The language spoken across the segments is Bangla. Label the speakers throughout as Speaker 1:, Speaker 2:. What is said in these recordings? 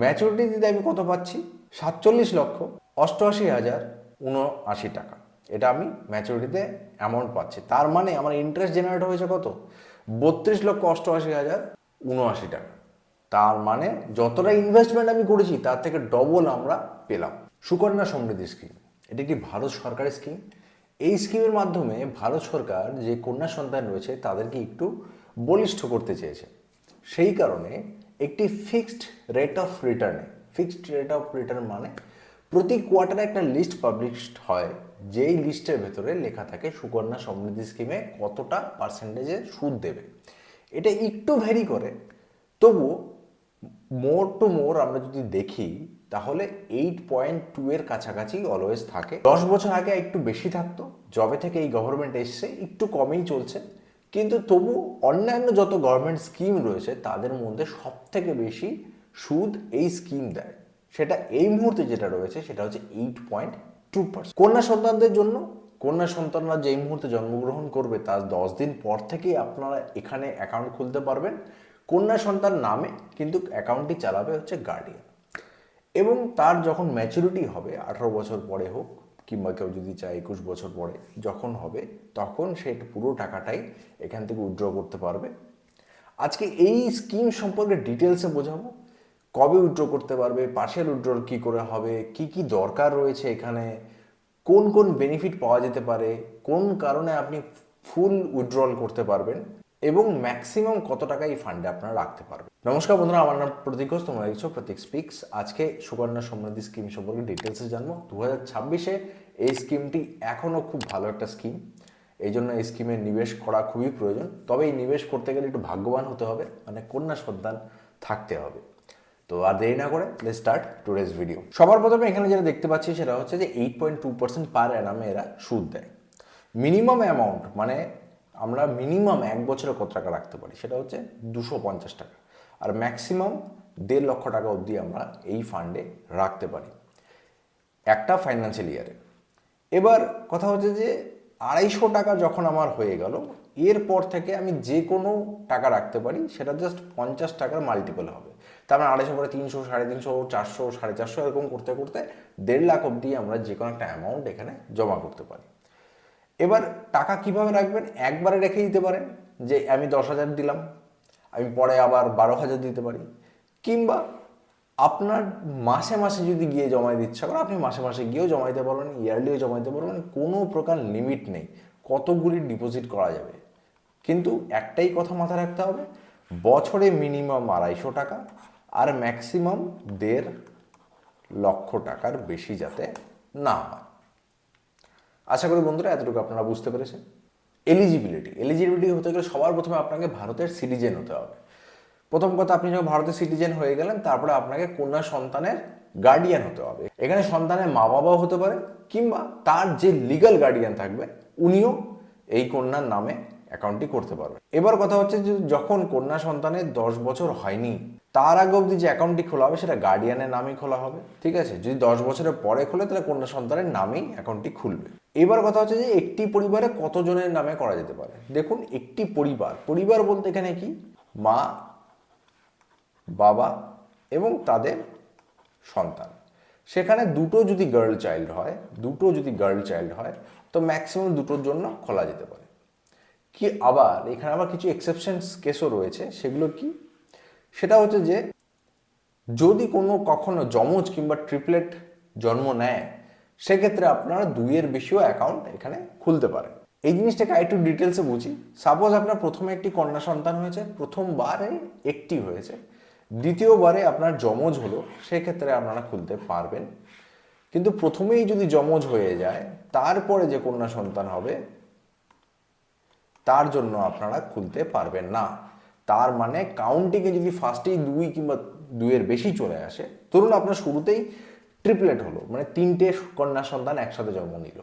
Speaker 1: ম্যাচুরিটি দিতে আমি কত পাচ্ছি? সাতচল্লিশ লক্ষ, অষ্টআশি হাজার উনআশি টাকা। এটা আমি ম্যাচুরিটিতে অ্যামাউন্ট পাচ্ছি। তার মানে আমার ইন্টারেস্ট জেনারেট হয়েছে কত? বত্রিশ লক্ষ, অষ্টআশি হাজার উনআশি টাকা। তার মানে যতটা ইনভেস্টমেন্ট আমি করেছি, তার থেকে ডবল আমরা পেলাম। সুকন্যা সমৃদ্ধি স্কিম এটি একটি ভারত সরকারের স্কিম এই স্কিমের মাধ্যমে ভারত সরকার যে কন্যা সন্তান রয়েছে, তাদেরকে একটু বলিষ্ঠ করতে চেয়েছে। সেই কারণে একটি ফিক্সড রেট অফ রিটার্নে ফিক্সড রেট অফ রিটার্ন মানে প্রতি কোয়ার্টারে একটা লিস্ট পাবলিশড হয়, যেই লিস্টের ভেতরে লেখা থাকে সুকন্যা সমৃদ্ধি স্কিমে কতটা পার্সেন্টেজে সুদ দেবে। এটা একটু ভ্যারি করে, তবুও মোর টু মোর আমরা যদি দেখি, তাহলে এইট পয়েন্ট টু এর কাছাকাছি অলওয়েজ থাকে। দশ বছর আগে একটু বেশি থাকতো জবে থেকে এই গভর্নমেন্ট এসছে, একটু কমেই চলছে। কিন্তু তবু অন্যান্য যত গভর্নমেন্ট স্কিম রয়েছে, তাদের মধ্যে সব থেকে বেশি সুদ এই স্কিম দেয়। সেটা এই মুহূর্তে যেটা রয়েছে, সেটা হচ্ছে এইট পয়েন্ট টু পার্সেন্ট কন্যা সন্তানদের জন্য, কন্যা সন্তানরা যেই মুহূর্তে জন্মগ্রহণ করবে, তার দশ দিন পর থেকেই আপনারা এখানে অ্যাকাউন্ট খুলতে পারবেন। কন্যা সন্তান নামে কিন্তু অ্যাকাউন্টটি চালাবে হচ্ছে গার্ডিয়ান এবং তার যখন ম্যাচুরিটি হবে, আঠারো বছর পরে হোক কিংবা কেউ যদি চায় একুশ বছর পরে যখন হবে, তখন সে পুরো টাকাটাই এখান থেকে উইথড্র করতে পারবে। আজকে এই স্কিম সম্পর্কে ডিটেলসে বোঝাবো। কবে উইথড্র করতে পারবে পার্সিয়াল উইথড্রল কী করে হবে, কি কি দরকার রয়েছে এখানে, কোন কোন বেনিফিট পাওয়া যেতে পারে, কোন কারণে আপনি ফুল উইথড্রল করতে পারবেন। এবং ম্যাক্সিমাম কত টাকা এই ফান্ডে আপনারা রাখতে পারবেন? নমস্কার বন্ধুরা, আমার নাম প্রতীক ঘোষ, তোমরা দেখছ প্রতীক স্পিক্স আজকে সুকন্যা সমৃদ্ধি স্কিম সম্পর্কে ডিটেলসে জানব। দু হাজার ছাব্বিশে এই স্কিমটি এখনও খুব ভালো একটা স্কিম এই জন্য এই স্কিমে নিবেশ করা খুবই প্রয়োজন। তবে এই নিবেশ করতে গেলে একটু ভাগ্যবান হতে হবে মানে কন্যা সন্তান থাকতে হবে। তো আর দেরি না করে লেট স্টার্ট টুডেজ ভিডিও সবার প্রথমে এখানে যেটা দেখতে পাচ্ছি সেটা হচ্ছে যে eight point two percent per অ্যানামে এরা সুদ দেয়। মিনিমাম অ্যামাউন্ট মানে আমরা মিনিমাম এক বছরে কত টাকা রাখতে পারি? সেটা হচ্ছে দুশো পঞ্চাশ টাকা। আর ম্যাক্সিমাম দেড় লক্ষ টাকা অবধি আমরা এই ফান্ডে রাখতে পারি। একটা ফাইন্যান্সিয়াল ইয়ারে এবার কথা হচ্ছে যে আড়াইশো টাকা যখন আমার হয়ে গেল, এরপর থেকে আমি যে কোনো টাকা রাখতে পারি, সেটা জাস্ট পঞ্চাশ টাকার মাল্টিপল হবে। তার মানে আড়াইশো পরে তিনশো, সাড়ে তিনশো, চারশো, সাড়ে চারশো এরকম করতে করতে দেড় লাখ অবধি আমরা যে কোনো একটা অ্যামাউন্ট এখানে জমা করতে পারি। এবার টাকা কীভাবে রাখবেন? একবারে রেখে দিতে পারেন যে আমি দশ হাজার দিলাম, আমি পরে আবার বারো হাজার দিতে পারি। কিংবা আপনার মাসে মাসে যদি গিয়ে জমা দিতে ইচ্ছা আপনি মাসে মাসে গিয়েও জমা দিতে পারবেন, ইয়ারলিও জমা দিতে পারবেন কোনো প্রকার লিমিট নেই কতগুলি ডিপোজিট করা যাবে। কিন্তু একটাই কথা মাথায় রাখতে হবে, বছরে মিনিমাম আড়াইশো টাকা আর ম্যাক্সিমাম দেড় লক্ষ টাকার বেশি যাতে না হয়। আশা করি বন্ধুরা এতটুকু আপনারা বুঝতে পেরেছেন। এলিজিবিলিটি এলিজিবিলিটি হতে গেলে সবার প্রথমে আপনাকে ভারতের সিটিজেন হতে হবে। প্রথম কথা, আপনি যখন ভারতের সিটিজেন হয়ে গেলেন, তারপরে আপনাকে কন্যা সন্তানের গার্ডিয়ান হতে হবে। এখানে সন্তানের মা বাবাও হতে পারে, কিংবা তার যে লিগাল গার্ডিয়ান থাকবে, উনিও এই কন্যার নামে অ্যাকাউন্টটি করতে পারবে এবার কথা হচ্ছে যে, যখন কন্যা সন্তানের দশ বছর হয়নি তার আগে অবধি যে অ্যাকাউন্টটি খোলা হবে সেটা গার্ডিয়ানের নামেই খোলা হবে, ঠিক আছে? যদি দশ বছরের পরে খোলে, তাহলে কন্যা সন্তানের নামেই অ্যাকাউন্টটি খুলবে। এবার কথা হচ্ছে যে একটি পরিবারে কতজনের নামে করা যেতে পারে? দেখুন, একটি পরিবার। পরিবার বলতে এখানে কি? মা, বাবা এবং তাদের সন্তান। সেখানে দুটো যদি গার্ল চাইল্ড হয়, দুটো যদি গার্ল চাইল্ড হয়, তো ম্যাক্সিমাম দুটোর জন্য খোলা যেতে পারে। কি আবার, এখানে আবার কিছু এক্সেপশনস কেসও রয়েছে। সেগুলো কি? সেটা হচ্ছে যে, যদি কোনো কখনো যমজ কিংবা ট্রিপলেট জন্ম নেয়, সেক্ষেত্রে আপনারা দুইয়ের বেশিও অ্যাকাউন্ট এখানে খুলতে পারেন এই জিনিসটাকে আরেকটু ডিটেলসে বুঝি। সাপোজ আপনার প্রথমে একটি কন্যা সন্তান হয়েছে, প্রথমবারে একটি হয়েছে, দ্বিতীয়বারে আপনার যমজ হলো, সেক্ষেত্রে আপনারা খুলতে পারবেন। কিন্তু প্রথমেই যদি যমজ হয়ে যায়, তারপরে যে কন্যা সন্তান হবে, তার জন্য আপনারা খুলতে পারবেন না। তার মানে কাউন্টিংয়ে যদি ফার্স্টেই দুই কিংবা দুইয়ের বেশি চলে আসে, ধরুন আপনার শুরুতেই ট্রিপলেট হলো মানে তিনটে কন্যা সন্তান একসাথে জন্ম নিল,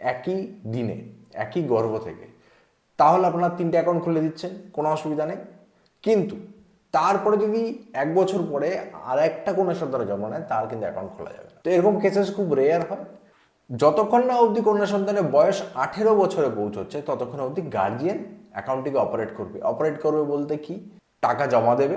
Speaker 1: একই দিনে, একই গর্ভ থেকে, তাহলে আপনার তিনটে অ্যাকাউন্ট খুলে দিচ্ছেন, কোনো অসুবিধা নেই। কিন্তু তারপরে যদি এক বছর পরে আর একটা কোনো সন্তানের জন্ম নেয়, তার কিন্তু অ্যাকাউন্ট খোলা যাবে তো এরকম কেসেস খুব রেয়ার হয়। যতক্ষণ না অবধি কন্যা সন্তানের বয়স আঠেরো বছরে পৌঁছচ্ছে, ততক্ষণ অবধি গার্জিয়ান অ্যাকাউন্টটিকে অপারেট করবে। অপারেট করবে বলতে কি? টাকা জমা দেবে।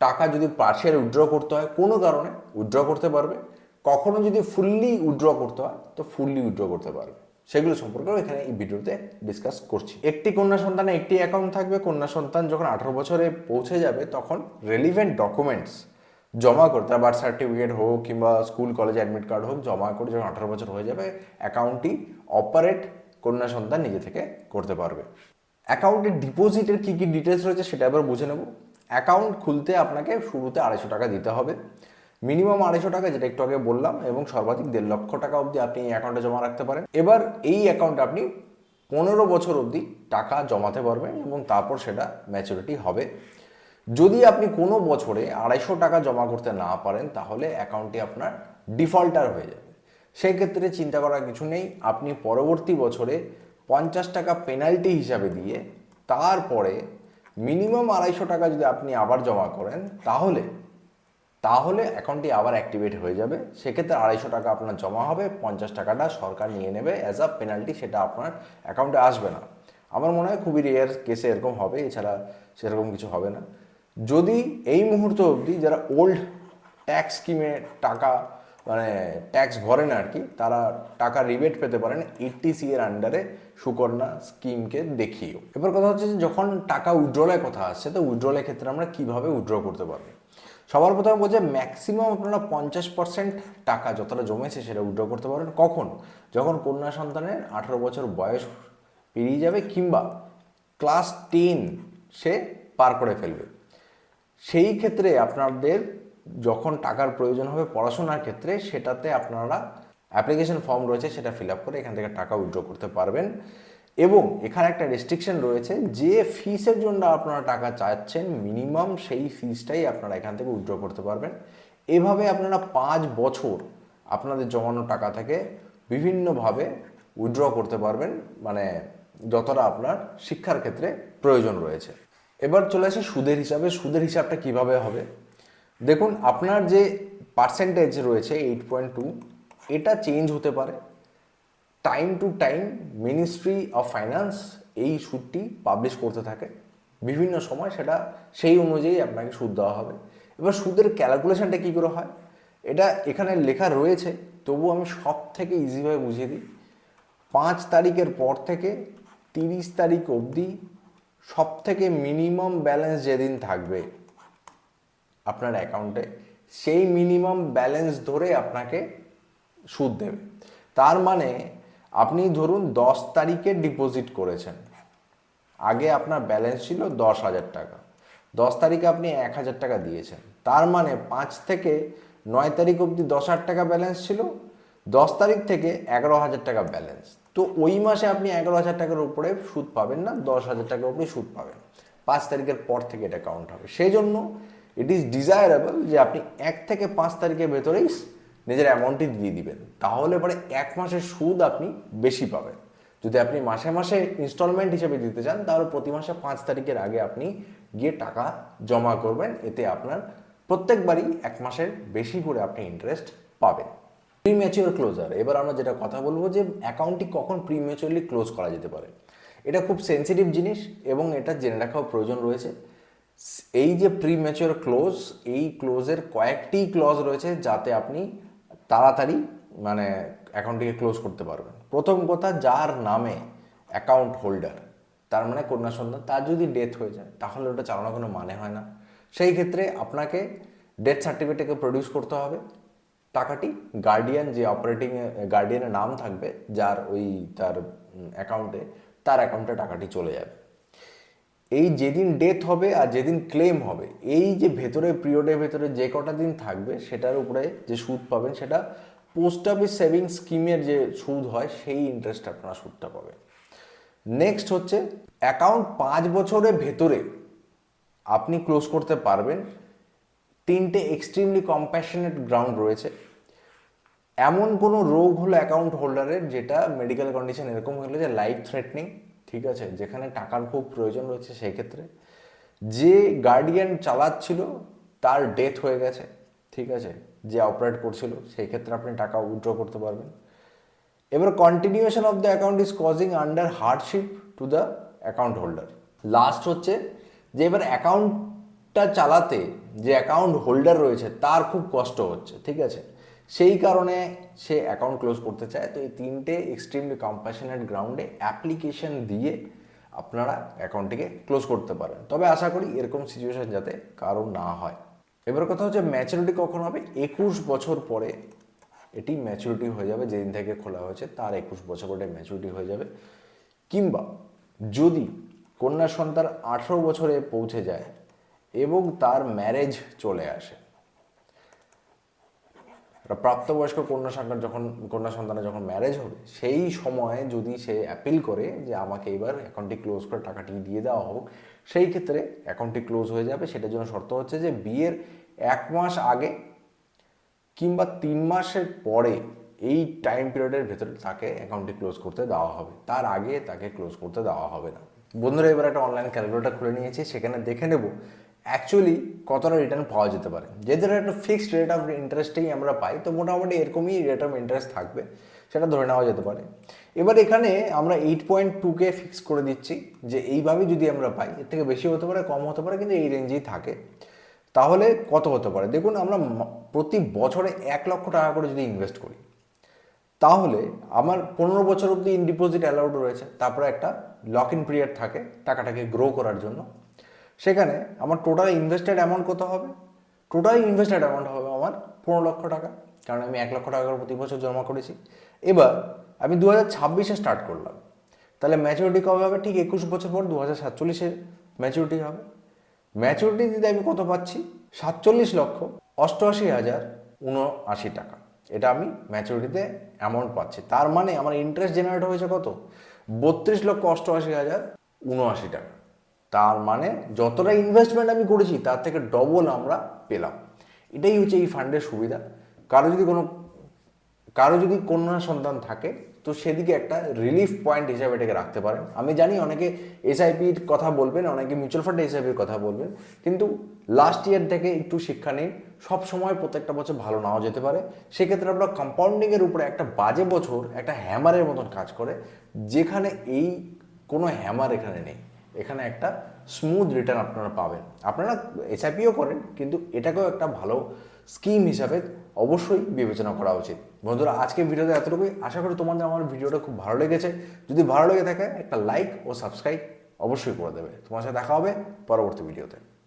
Speaker 1: টাকা যদি পার্সিয়াল উইথড্র করতে হয়, কোনো কারণে উইথড্র করতে পারবে। কখনো যদি ফুললি উইথড্র করতে হয়, তো ফুললি উইথড্র করতে পারবে। সেগুলো সম্পর্কেও এখানে এই ভিডিওতে ডিসকাস করছি। একটি কন্যা সন্তানে একটি অ্যাকাউন্ট থাকবে। কন্যা সন্তান যখন আঠারো বছরে পৌঁছে যাবে, তখন রেলিভেন্ট ডকুমেন্টস জমা করতে বার্থ সার্টিফিকেট হোক কিংবা স্কুল কলেজ অ্যাডমিট কার্ড হোক, জমা করে যখন আঠারো বছর হয়ে যাবে অ্যাকাউন্টটি অপারেট কন্যা সন্তান নিজে থেকে করতে পারবে। অ্যাকাউন্টের ডিপোজিটের কী কী ডিটেলস রয়েছে সেটা এবার বুঝে নেব। অ্যাকাউন্ট খুলতে আপনাকে শুরুতে আড়াইশো টাকা দিতে হবে। মিনিমাম আড়াইশো টাকা, যেটা একটু আগে বললাম, এবং সর্বাধিক দেড় লক্ষ টাকা অবধি আপনি এই অ্যাকাউন্টে জমা রাখতে পারেন। এবার এই অ্যাকাউন্টে আপনি পনেরো বছর অবধি টাকা জমাতে পারবেন এবং তারপর সেটা ম্যাচুরিটি হবে। যদি আপনি কোনো বছরে আড়াইশো টাকা জমা করতে না পারেন, তাহলে অ্যাকাউন্টটি আপনার ডিফল্টার হয়ে যাবে। সেই ক্ষেত্রে চিন্তা করার কিছু নেই। আপনি পরবর্তী বছরে পঞ্চাশ টাকা পেনাল্টি হিসাবে দিয়ে তারপরে মিনিমাম আড়াইশো টাকা যদি আপনি আবার জমা করেন, তাহলে তাহলে অ্যাকাউন্টটি আবার অ্যাক্টিভেট হয়ে যাবে। সেক্ষেত্রে আড়াইশো টাকা আপনার জমা হবে, পঞ্চাশ টাকাটা সরকার নিয়ে নেবে। অ্যাজ আ পেনাল্টি সেটা আপনার অ্যাকাউন্টে আসবে না। আমার মনে হয় খুবই রেয়ার কেসে এরকম হবে, এছাড়া সেরকম কিছু হবে না। যদি এই মুহূর্ত অবধি যারা ওল্ড ট্যাক্স স্কিমে টাকা মানে ট্যাক্স ভরে না আর কি তারা টাকা রিবেট পেতে পারেন এইটিসি এর আন্ডারে সুকন্যা স্কিমকে দেখিয়েও। এবার কথা হচ্ছে যে যখন টাকা উইথড্রলের কথা আসছে, তো উইথড্রলের ক্ষেত্রে আমরা কীভাবে উইথড্র করতে পারব? সবার প্রথমে বলছে ম্যাক্সিমাম আপনারা পঞ্চাশ পার্সেন্ট টাকা যতটা জমেছে সেটা উইথড্র করতে পারেন। কখন? যখন কন্যা সন্তানের আঠারো বছর বয়স পেরিয়ে যাবে কিংবা ক্লাস টেন সে পার করে ফেলবে। সেই ক্ষেত্রে আপনাদের যখন টাকার প্রয়োজন হবে পড়াশোনার ক্ষেত্রে, সেটাতে আপনারা অ্যাপ্লিকেশন ফর্ম রয়েছে, সেটা ফিল আপ করে এখান থেকে টাকা উইথড্র করতে পারবেন। এবং এখানে একটা রেস্ট্রিকশন রয়েছে, যে ফিসের জন্য আপনারা টাকা চাচ্ছেন মিনিমাম সেই ফিসটাই আপনারা এখান থেকে উইথড্র করতে পারবেন। এভাবে আপনারা পাঁচ বছর আপনাদের জমানো টাকা থেকে বিভিন্নভাবে উইথড্র করতে পারবেন মানে যতটা আপনার শিক্ষার ক্ষেত্রে প্রয়োজন রয়েছে। এবার চলে আসি সুদের হিসাবে। সুদের হিসাবটা কীভাবে হবে? দেখুন, আপনার যে পার্সেন্টেজ রয়েছে এইট পয়েন্ট টু এটা চেঞ্জ হতে পারে। Time to time ministry of finance এই সুদটি পাবলিশ করতে থাকে। বিভিন্ন সময় সেটা সেই অনুযায়ী আপনাকে সুদ দেওয়া হবে। এবার সুদের ক্যালকুলেশনটা কী করে হয়? এটা এখানে লেখা রয়েছে, তবু আমি সব থেকে ইজিভাবে বুঝিয়ে দিই। পাঁচ তারিখের পর থেকে তিরিশ তারিখ অবধি সব থেকে মিনিমাম ব্যালেন্স যেদিন থাকবে আপনার অ্যাকাউন্টে সেই মিনিমাম ব্যালেন্স ধরে আপনাকে সুদ দেবে। তার মানে আপনি ধরুন দশ তারিখে ডিপোজিট করেছেন। আগে আপনার ব্যালেন্স ছিল দশ হাজার টাকা। দশ তারিখে আপনি এক হাজার টাকা দিয়েছেন। তার মানে পাঁচ থেকে নয় তারিখ অবধি দশ হাজার টাকা ব্যালেন্স ছিল। দশ তারিখ থেকে এগারো হাজার টাকা ব্যালেন্স তো ওই মাসে আপনি এগারো হাজার টাকার উপরে সুদ পাবেন না, দশ হাজার টাকার উপরে সুদ পাবেন। পাঁচ তারিখের পর থেকে এটা কাউন্ট হবে। সেই জন্য ইট ইজ ডিজায়ারেবল যে আপনি এক থেকে পাঁচ তারিখের ভেতরেই নিজের অ্যামাউন্টটি দিয়ে দিবেন। তাহলে পরে এক মাসের সুদ আপনি বেশি পাবেন। যদি আপনি মাসে মাসে ইনস্টলমেন্ট হিসেবে দিতে চান, তাহলে প্রতি মাসে পাঁচ তারিখের আগে আপনি গিয়ে টাকা জমা করবেন। এতে আপনার প্রত্যেকবারই এক মাসের বেশি করে আপনি ইন্টারেস্ট পাবেন। প্রি ম্যাচিওর ক্লোজার এবার আমরা যেটা কথা বলব যে অ্যাকাউন্টটি কখন প্রি ম্যাচিওরলি ক্লোজ করা যেতে পারে। এটা খুব সেন্সিটিভ জিনিস এবং এটা জেনে রাখাও প্রয়োজন রয়েছে। এই যে প্রি ম্যাচিওর ক্লোজ এই ক্লোজের কয়েকটি ক্লজ রয়েছে যাতে আপনি তাড়াতাড়ি মানে অ্যাকাউন্টটিকে ক্লোজ করতে পারবেন। প্রথম কথা, যার নামে অ্যাকাউন্ট হোল্ডার তার মানে কন্যা সন্তান, তার যদি ডেথ হয়ে যায়, তাহলে ওটা চালানোর কোনো মানে হয় না। সেই ক্ষেত্রে আপনাকে ডেথ সার্টিফিকেটকে প্রডিউস করতে হবে। টাকাটি গার্ডিয়ান যে অপারেটিং গার্ডিয়ানের নাম থাকবে, যার ওই তার অ্যাকাউন্টে তার অ্যাকাউন্টে টাকাটি চলে যাবে। এই যেদিন ডেথ হবে আর যেদিন ক্লেম হবে, এই যে ভেতরে পিরিয়ডের ভেতরে যে কটা দিন থাকবে, সেটার উপরে যে সুদ পাবেন, সেটা পোস্ট অফিস সেভিং স্কিমের যে সুদ হয়, সেই ইন্টারেস্ট আপনারা সুদটা পাবেন। নেক্সট হচ্ছে অ্যাকাউন্ট পাঁচ বছরের ভেতরে আপনি ক্লোজ করতে পারবেন। তিনটে এক্সট্রিমলি কম্প্যাশনেট গ্রাউন্ড রয়েছে। এমন কোনো রোগ হলো অ্যাকাউন্ট হোল্ডারের যেটা মেডিকেল কন্ডিশন এরকম হলো যে লাইফ থ্রেটনিং ঠিক আছে? যেখানে টাকার খুব প্রয়োজন রয়েছে সেই ক্ষেত্রে যে গার্ডিয়ান চালাচ্ছিল, তার ডেথ হয়ে গেছে, ঠিক আছে? যে অপারেট করছিল সেই ক্ষেত্রে আপনি টাকা উইথড্র করতে পারবেন। এবার continuation of the account is causing under hardship to the account holder last হচ্ছে যে এবার অ্যাকাউন্টটা চালাতে যে অ্যাকাউন্ট হোল্ডার রয়েছে, তার খুব কষ্ট হচ্ছে, ঠিক আছে? সেই কারণে সে অ্যাকাউন্ট ক্লোজ করতে চায়। তো এই তিনটে এক্সট্রিমলি কম্প্যাশনেট গ্রাউন্ডে অ্যাপ্লিকেশন দিয়ে আপনারা অ্যাকাউন্টটিকে ক্লোজ করতে পারেন। তবে আশা করি এরকম সিচুয়েশন যাতে কারও না হয়। এবার কথা হচ্ছে ম্যাচুরিটি কখন হবে? একুশ বছর পরে এটি ম্যাচুরিটি হয়ে যাবে, যেদিন থেকে খোলা হয়েছে তার একুশ বছর পরে ম্যাচুরিটি হয়ে যাবে। কিংবা যদি কন্যা সন্তান আঠেরো বছরে পৌঁছে যায় এবং তার ম্যারেজ চলে আসে প্রাপ্তবয়স্ক কন্যা সন্তান যখন, কন্যা সন্তানের যখন ম্যারেজ হবে, সেই সময়ে যদি সে অ্যাপিল করে যে আমাকে এবার অ্যাকাউন্টটি ক্লোজ করে টাকাটি দিয়ে দেওয়া হোক, সেই ক্ষেত্রে অ্যাকাউন্টটি ক্লোজ হয়ে যাবে। সেটার জন্য শর্ত হচ্ছে যে বিয়ের এক মাস আগে কিংবা তিন মাসের পরে এই টাইম পিরিয়ডের ভেতরে তাকে অ্যাকাউন্টটি ক্লোজ করতে দেওয়া হবে। তার আগে তাকে ক্লোজ করতে দেওয়া হবে না। বন্ধুরা, এবার একটা অনলাইন ক্যালকুলেটার খুলে নিয়েছি। সেখানে দেখে নেব অ্যাকচুয়ালি কতটা রিটার্ন পাওয়া যেতে পারে। যেহেতু একটা ফিক্সড রেট অফ ইন্টারেস্টেই আমরা পাই, তো মোটামুটি এরকমই রেট অফ ইন্টারেস্ট থাকবে, সেটা ধরে নেওয়া যেতে পারে। এবার এখানে আমরা এইট পয়েন্ট টুকে ফিক্স করে দিচ্ছি, যে এইভাবে যদি আমরা পাই, এর থেকে বেশি হতে পারে, কম হতে পারে, কিন্তু এই রেঞ্জেই থাকে। তাহলে কত হতে পারে? দেখুন, আমরা প্রতি বছরে এক লক্ষ টাকা করে যদি ইনভেস্ট করি, তাহলে আমার পনেরো বছর অবধি ডিপোজিট অ্যালাউড রয়েছে। তারপরে একটা লক ইন পিরিয়ড থাকে, টাকাটাকে গ্রো করার জন্য। সেখানে আমার টোটাল ইনভেস্টেড অ্যামাউন্ট কত হবে? টোটাল ইনভেস্টেড অ্যামাউন্ট হবে আমার পনেরো লক্ষ টাকা, কারণ আমি এক লক্ষ টাকা করে প্রতি বছর জমা করেছি। এবার আমি দু হাজার ছাব্বিশে স্টার্ট করলাম। তাহলে ম্যাচুরিটি কবে হবে? ঠিক একুশ বছর পর দু হাজার সাতচল্লিশে ম্যাচুরিটি হবে। ম্যাচুরিটি দিতে আমি কত পাচ্ছি? সাতচল্লিশ লক্ষ অষ্টআশি হাজার উনআশি টাকা। এটা আমি ম্যাচুরিটিতে অ্যামাউন্ট পাচ্ছি। তার মানে আমার ইন্টারেস্ট জেনারেট হয়েছে কত? বত্রিশ লক্ষ অষ্টআশি হাজার উনআশি টাকা। তার মানে যতটা ইনভেস্টমেন্ট আমি করেছি, তার থেকে ডবল আমরা পেলাম। এটাই হচ্ছে এই ফান্ডের সুবিধা। কারও যদি কোনো, কারও যদি কন্যা সন্তান থাকে, তো সেদিকে একটা রিলিফ পয়েন্ট হিসাবে এটাকে রাখতে পারেন। আমি জানি অনেকে এসআইপির কথা বলবেন, অনেকে মিউচুয়াল ফান্ড এসআইপির কথা বলবেন, কিন্তু লাস্ট ইয়ার থেকে একটু শিক্ষা নিন সব সময় প্রত্যেকটা বছর ভালো নাও যেতে পারে। সেক্ষেত্রে আমরা কম্পাউন্ডিংয়ের উপরে একটা বাজে বছর, একটা হ্যামারের মতন কাজ করে, যেখানে এই কোনো হ্যামার এখানে নেই। এখানে একটা স্মুথ রিটার্ন আপনারা পাবেন। আপনারা এসআইপিও করেন, কিন্তু এটাকেও একটা ভালো স্কিম হিসাবে অবশ্যই বিবেচনা করা উচিত। বন্ধুরা আজকে ভিডিওতে এতটুকুই। আশা করি তোমাদের আমার ভিডিওটা খুব ভালো লেগেছে। যদি ভালো লেগে থাকে, একটা লাইক ও সাবস্ক্রাইব অবশ্যই করে দেবে। তোমার সাথে দেখা হবে পরবর্তী ভিডিওতে।